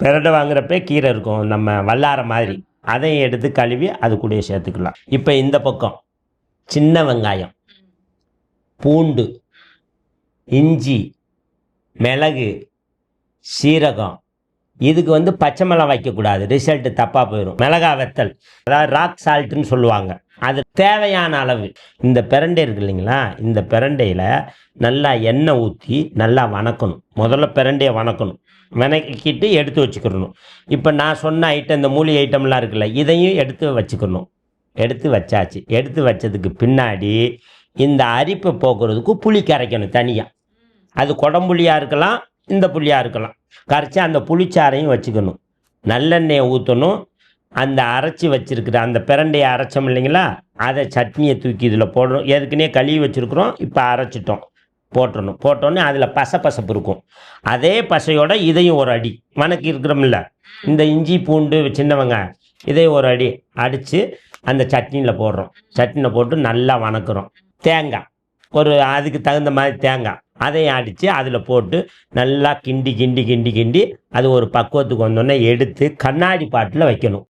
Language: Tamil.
பிரண்டை வாங்குறப்ப கீரை இருக்கும். நம்ம வல்லார மாதிரி. அதையும் எடுத்து கழுவி அது கூடயே சேர்த்துக்கலாம். இப்போ இந்த பக்கம் சின்ன வெங்காயம் பூண்டு இஞ்சி மிளகு சீரகம் இதுக்கு வந்து பச்சை மிளகா வைக்கக்கூடாது. ரிசல்ட்டு தப்பாக போயிடும் மிளகா வெத்தல். அதாவது ராக் சால்ட்டுன்னு சொல்லுவாங்க. அது தேவையான அளவு. இந்த பிரண்டை இருக்கு இல்லைங்களா? இந்த பிரண்டையில் நல்லா எண்ணெய் ஊற்றி நல்லா வணக்கணும். முதல்ல பிரண்டையை வணக்கணும். வணக்கிட்டு எடுத்து வச்சுக்கிறணும் இப்போ நான் சொன்ன ஐட்டம் இந்த மூலிகை ஐட்டம்லாம் இருக்குல்ல இதையும் எடுத்து வச்சுக்கணும். எடுத்து வச்சாச்சு. எடுத்து வச்சதுக்கு பின்னாடி இந்த அரிப்பை போக்குறதுக்கு புளி கரைக்கணும் தனியாக அது குடம்புளியாக இருக்கலாம் இந்த புளியாக இருக்கலாம். கரைச்சி அந்த புளிச்சாரையும் வச்சுக்கணும். நல்லெண்ணெயை ஊற்றணும் அந்த அரைச்சி வச்சுருக்கிற அந்த பிரண்டையை அரைச்சோம் இல்லைங்களா? அதை சட்னியை தூக்கி இதில் போடணும். ஏற்கனவே கழுவி வச்சுருக்குறோம். இப்போ அரைச்சிட்டோம். போட்டணும் போட்டோன்னே அதில் பசப்பசப்பு இருக்கும். அதே பசையோட இதையும் ஒரு அடி. வணக்கி இருக்கிறோம்ல. இந்த இஞ்சி பூண்டு சின்னவங்க இதையும் ஒரு அடி அடித்து அந்த சட்னியில் போடுறோம். சட்னியில் போட்டு நல்லா வணக்குறோம். தேங்காய். ஒரு அதுக்கு தகுந்த மாதிரி தேங்காய். அதையும் அடித்து அதில் போட்டு நல்லா கிண்டி கிண்டி கிண்டி கிண்டி அது ஒரு பக்குவத்துக்கு வந்தோடனே எடுத்து கண்ணாடி பாட்டில் வைக்கணும்.